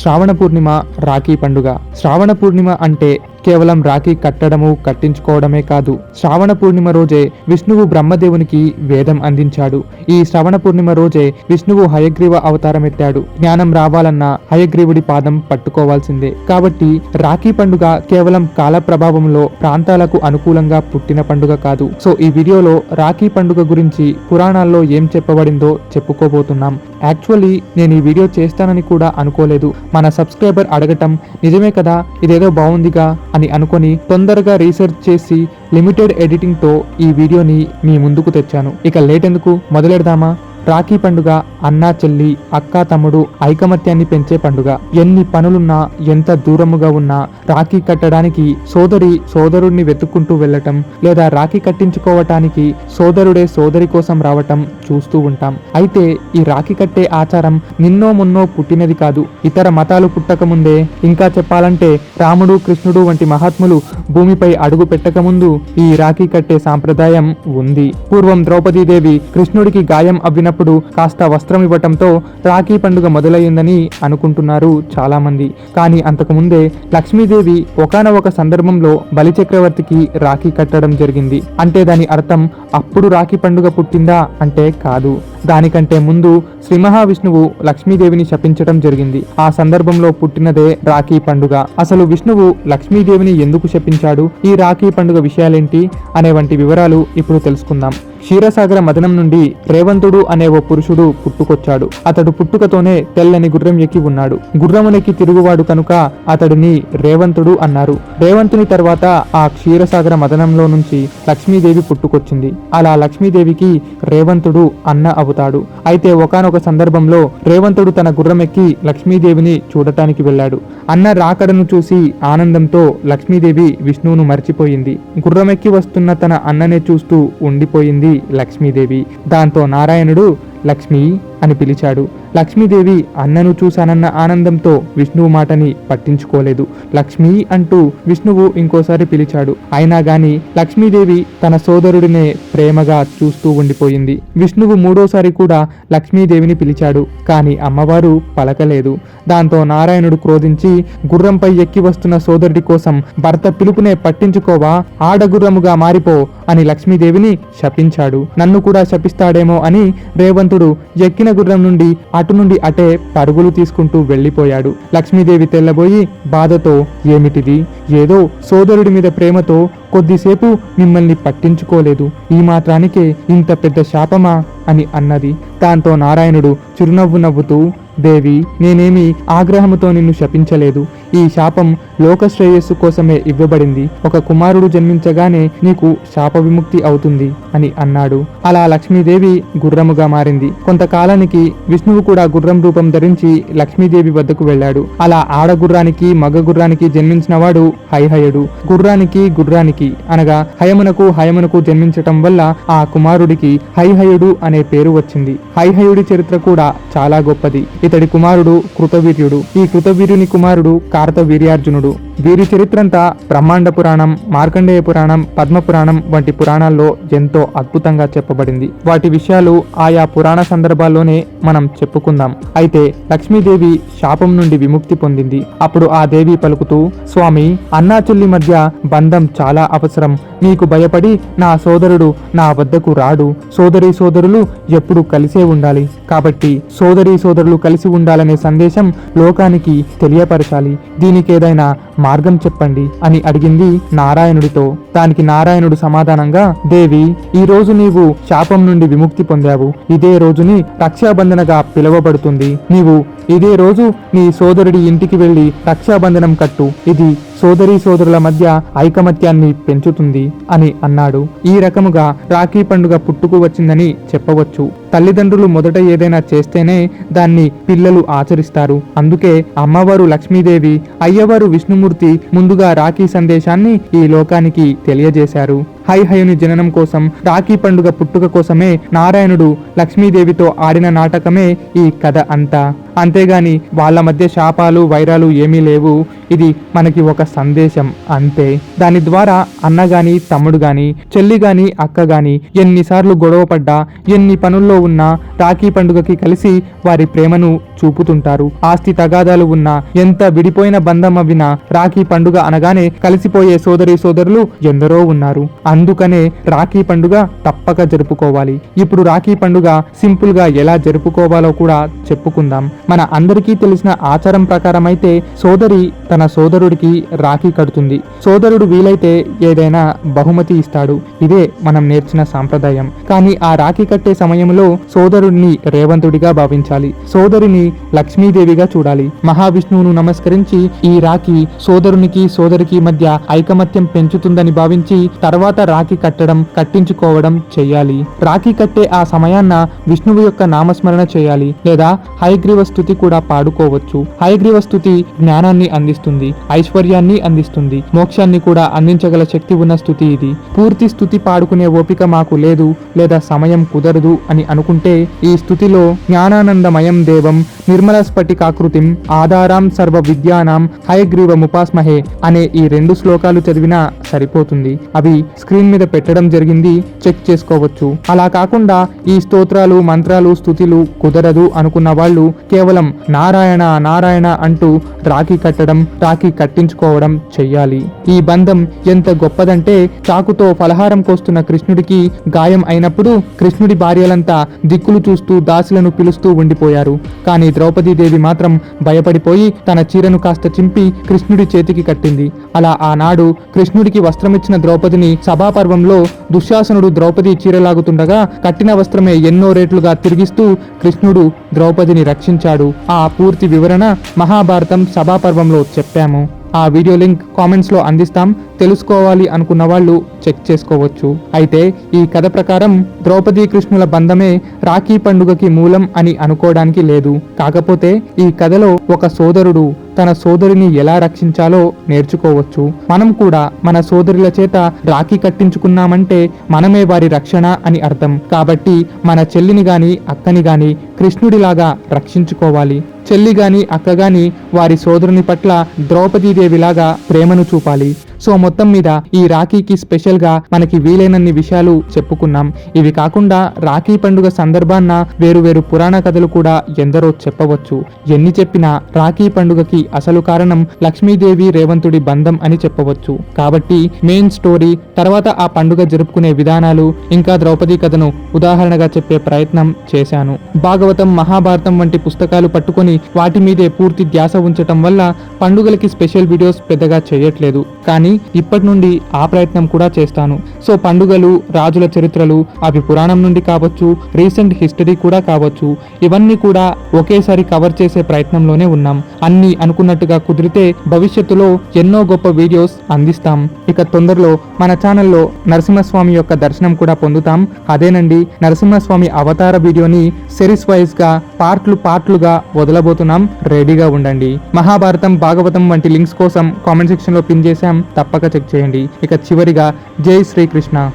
శ్రావణ పూర్ణిమ రాఖీ పండుగ. శ్రావణ పూర్ణిమ అంటే కేవలం రాఖీ కట్టడము కట్టించుకోవడమే కాదు. శ్రావణ పూర్ణిమ రోజే విష్ణువు బ్రహ్మదేవునికి వేదం అందించాడు. ఈ శ్రవణ పూర్ణిమ రోజే విష్ణువు హయగ్రీవ అవతారం ఎత్తాడు జ్ఞానం రావాలన్నా హయగ్రీవుడి పాదం పట్టుకోవాల్సిందే. కాబట్టి రాఖీ పండుగ కేవలం కాల ప్రభావంలో ప్రాంతాలకు అనుకూలంగా పుట్టిన పండుగ కాదు. సో ఈ వీడియోలో రాఖీ పండుగ గురించి పురాణాల్లో ఏం చెప్పబడిందో చెప్పుకోబోతున్నాం. యాక్చువల్లీ నేను ఈ వీడియో చేస్తానని కూడా అనుకోలేదు. మన సబ్స్క్రైబర్ అడగటం నిజమే కదా? ఇదేదో బాగుందిగా అని అనుకొని తొందరగా రీసెర్చ్ చేసి లిమిటెడ్ ఎడిటింగ్తో ఈ వీడియోని మీ ముందుకు తెచ్చాను. ఇక లేట్ ఎందుకు? మొదలెడదామా? రాఖీ పండుగ అన్నా చెల్లి అక్క తమ్ముడు ఐకమత్యాన్ని పెంచే పండుగ. ఎన్ని పనులున్నా ఎంత దూరముగా ఉన్నా రాఖీ కట్టడానికి సోదరి సోదరుడిని వెతుక్కుంటూ వెళ్ళటం లేదా రాఖీ కట్టించుకోవటానికి సోదరుడే సోదరి కోసం రావటం చూస్తూ ఉంటాం. అయితే ఈ రాఖీ కట్టే ఆచారం నిన్నో మున్నో పుట్టినది కాదు. ఇతర మతాలు పుట్టక ముందే ఇంకా చెప్పాలంటే రాముడు కృష్ణుడు వంటి మహాత్ములు భూమిపై అడుగు పెట్టకముందు ఈ రాఖీ కట్టే సాంప్రదాయం ఉంది. పూర్వం ద్రౌపదీదేవి కృష్ణుడికి గాయం అన్నప్పుడు కాస్త వస్త్రం ఇవ్వటంతో రాఖీ పండుగ మొదలయ్యిందని అనుకుంటున్నారు చాలామంది. కానీ అంతకుముందే లక్ష్మీదేవి ఒకనొక సందర్భంలో బలిచక్రవర్తికి రాఖీ కట్టడం జరిగింది. అంటే దాని అర్థం అప్పుడు రాఖీ పండుగ పుట్టిందా అంటే కాదు. దానికంటే ముందు శ్రీ మహావిష్ణువు లక్ష్మీదేవిని శపించడం జరిగింది. ఆ సందర్భంలో పుట్టినదే రాఖీ పండుగ. అసలు విష్ణువు లక్ష్మీదేవిని ఎందుకు శపించాడు? ఈ రాఖీ పండుగ విషయాలేంటి? అనే వంటి వివరాలు ఇప్పుడు తెలుసుకుందాం. క్షీరసాగర మదనం నుండి రేవంతుడు అనే ఓ పురుషుడు పుట్టుకొచ్చాడు. అతడు పుట్టుకతోనే తెల్లని గుర్రం ఎక్కి ఉన్నాడు. గుర్రమునెక్కి తిరుగువాడు కనుక అతడిని రేవంతుడు అన్నారు. రేవంతుని తర్వాత ఆ క్షీరసాగర మదనంలో నుంచి లక్ష్మీదేవి పుట్టుకొచ్చింది. అలా లక్ష్మీదేవికి రేవంతుడు అన్న అవుతాడు. అయితే ఒకానొక సందర్భంలో రేవంతుడు తన గుర్రం ఎక్కి లక్ష్మీదేవిని చూడటానికి వెళ్ళాడు. అన్న రాకడను చూసి ఆనందంతో లక్ష్మీదేవి విష్ణువును మర్చిపోయింది. గుర్రమెక్కి వస్తున్న తన అన్ననే చూస్తూ ఉండిపోయింది లక్ష్మీదేవి. దాంతో నారాయణుడు లక్ష్మి అని పిలిచాడు. లక్ష్మీదేవి అన్నను చూశానన్న ఆనందంతో విష్ణువు మాటని పట్టించుకోలేదు. లక్ష్మి అంటూ విష్ణువు ఇంకోసారి పిలిచాడు. అయినా గాని లక్ష్మీదేవి తన సోదరుడినే ప్రేమగా చూస్తూ ఉండిపోయింది. విష్ణువు మూడోసారి కూడా లక్ష్మీదేవిని పిలిచాడు. కానీ అమ్మవారు పలకలేదు. దాంతో నారాయణుడు క్రోధించి గుర్రంపై ఎక్కి వస్తున్న సోదరుడి కోసం భర్త పిలుపునే పట్టించుకోవా ఆడగుర్రముగా మారిపో అని లక్ష్మీదేవిని శపించాడు. నన్ను కూడా శపిస్తాడేమో అని రేవంతుడు ఎక్కిన గుర్రం నుండి అటు నుండి అటే పరుగులు తీసుకుంటూ వెళ్ళిపోయాడు. లక్ష్మీదేవి తెల్లబోయి బాధతో ఏమిటిది? ఏదో సోదరుడి మీద ప్రేమతో కొద్దిసేపు మిమ్మల్ని పట్టించుకోలేదు. ఈ మాత్రానికే ఇంత పెద్ద శాపమా? అని అన్నది. దాంతో నారాయణుడు చిరునవ్వు నవ్వుతూ దేవి నేనేమి ఆగ్రహముతో నిన్ను శపించలేదు. ఈ శాపం లోక శ్రేయస్సు కోసమే ఇవ్వబడింది. ఒక కుమారుడు జన్మించగానే నీకు శాప విముక్తి అవుతుంది అని అన్నాడు. అలా లక్ష్మీదేవి గుర్రముగా మారింది. కొంతకాలానికి విష్ణువు కూడా గుర్రం రూపం ధరించి లక్ష్మీదేవి వద్దకు వెళ్ళాడు. అలా ఆడగుర్రానికి మగ గుర్రానికి జన్మించిన వాడు హైహయుడు గుర్రానికి గుర్రానికి అనగా హయమునకు హయమునకు జన్మించటం వల్ల ఆ కుమారుడికి హైహయుడు అనే పేరు వచ్చింది. హైహయుడి చరిత్ర కూడా చాలా గొప్పది. ఇతడి కుమారుడు కృతవీర్యుడు. ఈ కృతవీర్యుని కుమారుడు కార్తవీర్యార్జునుడు. dulu. వీరి చరిత్రంతా బ్రహ్మాండ పురాణం మార్కండేయ పురాణం పద్మ పురాణం వంటి పురాణాల్లో ఎంతో అద్భుతంగా చెప్పబడింది. వాటి విషయాలు ఆయా పురాణ సందర్భాల్లోనే మనం చెప్పుకుందాం. అయితే లక్ష్మీదేవి శాపం నుండి విముక్తి పొందింది. అప్పుడు ఆ దేవి పలుకుతూ స్వామి అన్నాచుల్లి మధ్య బంధం చాలా అవసరం. మీకు భయపడి నా సోదరుడు నా వద్దకు రాడు. సోదరి సోదరులు ఎప్పుడు కలిసే ఉండాలి. కాబట్టి సోదరి సోదరులు కలిసి ఉండాలనే సందేశం లోకానికి తెలియపరచాలి. దీనికేదైనా మార్గం చెప్పండి అని అడిగింది నారాయణుడితో. దానికి నారాయణుడు సమాధానంగా దేవి ఈ రోజు నీవు శాపం నుండి విముక్తి పొందావు. ఇదే రోజుని రక్షాబంధనగా పిలువబడుతుంది. నీవు ఇదే రోజు నీ సోదరుడి ఇంటికి వెళ్ళి రక్షాబంధనం కట్టు. ఇది సోదరీ సోదరుల మధ్య ఐకమత్యాన్ని పెంచుతుంది అని అన్నాడు. ఈ రకముగా రాఖీ పండుగ పుట్టుకు వచ్చిందని చెప్పవచ్చు. తల్లిదండ్రులు మొదట ఏదైనా చేస్తేనే దాన్ని పిల్లలు ఆచరిస్తారు. అందుకే అమ్మవారు లక్ష్మీదేవి అయ్యవారు విష్ణుమూర్తి ముందుగా రాఖీ సందేశాన్ని ఈ లోకానికి తెలియజేశారు. హైహయుని జననం కోసం రాఖీ పండుగ పుట్టుక కోసమే నారాయణుడు లక్ష్మీదేవితో ఆడిన నాటకమే ఈ కథ అంతా. అంతేగాని వాళ్ళ మధ్య శాపాలు వైరాలు ఏమీ లేవు. ఇది మనకి ఒక సందేశం అంతే. దాని ద్వారా అన్న గాని తమ్ముడు గాని చెల్లి గాని అక్క గాని ఎన్నిసార్లు గొడవ పడ్డా ఎన్ని పనుల్లో ఉన్నా రాఖీ పండుగకి కలిసి వారి ప్రేమను చూపుతుంటారు. ఆస్తి తగాదాలు ఉన్నా ఎంత విడిపోయిన బంధం అవినా రాఖీ పండుగ అనగానే కలిసిపోయే సోదరి సోదరులు ఎందరో ఉన్నారు. అందుకనే రాఖీ పండుగ తప్పక జరుపుకోవాలి. ఇప్పుడు రాఖీ పండుగ సింపుల్గా ఎలా జరుపుకోవాలో కూడా చెప్పుకుందాం. మన అందరికీ తెలిసిన ఆచారం ప్రకారం అయితే సోదరి తన సోదరుడికి రాఖీ కడుతుంది. సోదరుడు వీలైతే ఏదైనా బహుమతి ఇస్తాడు. ఇదే మనం నేర్చిన సాంప్రదాయం. కానీ ఆ రాఖీ కట్టే సమయంలో సోదరుడిని రేవంతుడిగా భావించాలి. సోదరిని లక్ష్మీదేవిగా చూడాలి. మహావిష్ణువును నమస్కరించి ఈ రాఖీ సోదరునికి సోదరికి మధ్య ఐకమత్యం పెంచుతుందని భావించి తర్వాత రాఖీ కట్టడం కట్టించుకోవడం చెయ్యాలి రాఖీ కట్టే ఆ సమయాన్న విష్ణువు యొక్క నామస్మరణ చేయాలి లేదా హయగ్రీవ స్థుతి కూడా పాడుకోవచ్చు. హయగ్రీవ స్థుతి జ్ఞానాన్ని అందిస్తుంది ఐశ్వర్యాన్ని అందిస్తుంది మోక్షాన్ని కూడా అందించగల శక్తి ఉన్న స్థుతి ఇది. పూర్తి స్థుతి పాడుకునే ఓపిక మాకు లేదు లేదా సమయం కుదరదు అని అనుకుంటే ఈ స్థుతిలో జ్ఞానానందమయం దేవం నిర్మల స్ఫటికాకృతిం ఆధారాం సర్వ విద్యానాం హయగ్రీవముపాస్మహే అనే ఈ రెండు శ్లోకాలు చదివినా సరిపోతుంది. అవి స్క్రీన్ మీద పెట్టడం జరిగింది చెక్ చేసుకోవచ్చు. అలా కాకుండా ఈ స్తోత్రాలు మంత్రాలు స్థుతులు కుదరదు అనుకున్న వాళ్ళు కేవలం నారాయణ నారాయణ అంటూ రాఖీ కట్టడం రాఖీ కట్టించుకోవడం చెయ్యాలి. ఈ బంధం ఎంత గొప్పదంటే చాకుతో ఫలహారం కోస్తున్న కృష్ణుడికి గాయం అయినప్పుడు కృష్ణుడి భార్యలంతా దిక్కులు చూస్తూ దాసులను పిలుస్తూ ఉండిపోయారు. కానీ ద్రౌపదీదేవి మాత్రం భయపడిపోయి తన చీరను కాస్త చింపి కృష్ణుడి చేతికి కట్టింది. అలా ఆనాడు కృష్ణుడికి వస్త్రమిచ్చిన ద్రౌపదిని సభాపర్వంలో దుశ్శాసనుడు ద్రౌపది చీరలాగుతుండగా కట్టిన వస్త్రమే ఎన్నో రేట్లుగా తిరిగిస్తూ కృష్ణుడు ద్రౌపదిని రక్షించాడు. ఆ పూర్తి వివరణ మహాభారతం సభాపర్వంలో చెప్పాము. ఆ వీడియో లింక్ కామెంట్స్లో అందిస్తాం. తెలుసుకోవాలి అనుకున్న వాళ్ళు చెక్ చేసుకోవచ్చు. అయితే ఈ కథ ప్రకారం ద్రౌపదీ కృష్ణుల బంధమే రాఖీ పండుగకి మూలం అని అనుకోవడానికి లేదు. కాకపోతే ఈ కథలో ఒక సోదరుడు తన సోదరిని ఎలా రక్షించాలో నేర్చుకోవచ్చు. మనం కూడా మన సోదరుల చేత రాఖీ కట్టించుకున్నామంటే మనమే వారి రక్షణ అని అర్థం. కాబట్టి మన చెల్లిని గాని అక్కని గాని కృష్ణుడిలాగా రక్షించుకోవాలి. చెల్లి గాని అక్క గాని వారి సోదరుని పట్ల ద్రౌపదీదేవిలాగా ప్రేమను చూపాలి. సో మొత్తం మీద ఈ రాఖీకి స్పెషల్గా మనకి వీలైనన్ని విషయాలు చెప్పుకున్నాం. ఇవి కాకుండా రాఖీ పండుగ సందర్భాన్న వేరు వేరు పురాణ కథలు కూడా ఎందరో చెప్పవచ్చు. ఎన్ని చెప్పినా రాఖీ పండుగకి అసలు కారణం లక్ష్మీదేవి రేవంతుడి బంధం అని చెప్పవచ్చు. కాబట్టి మెయిన్ స్టోరీ తర్వాత ఆ పండుగ జరుపుకునే విధానాలు ఇంకా ద్రౌపది కథను ఉదాహరణగా చెప్పే ప్రయత్నం చేశాను. భాగవతం మహాభారతం వంటి పుస్తకాలు పట్టుకొని వాటి మీదే పూర్తి ధ్యాస ఉంచటం వల్ల పండుగలకి స్పెషల్ వీడియోస్ పెద్దగా చేయట్లేదు. కానీ ఇప్పటి నుండి ఆ ప్రయత్నం కూడా చేస్తాను. సో పండుగలు రాజుల చరిత్రలు అవి పురాణం నుండి కావచ్చు రీసెంట్ హిస్టరీ కూడా కావచ్చు ఇవన్నీ కూడా ఒకేసారి కవర్ చేసే ప్రయత్నంలోనే ఉన్నాం. అన్ని అనుకున్నట్టుగా కుదిరితే భవిష్యత్తులో ఎన్నో గొప్ప వీడియోస్ అందిస్తాం. ఇక తొందరలో మన ఛానల్లో నరసింహస్వామి యొక్క దర్శనం కూడా పొందుతాం. అదేనండి నరసింహస్వామి అవతార వీడియోని సిరీస్ వైజ్గా పార్ట్లు పార్ట్లుగా వదలబోతున్నాం. రెడీగా ఉండండి. మహాభారతం భాగవతం వంటి లింక్స్ కోసం కామెంట్ సెక్షన్లో పిన్ చేశాం. తప్పక చెక్ చేయండి. ఇక చివరిగా జై శ్రీకృష్ణ.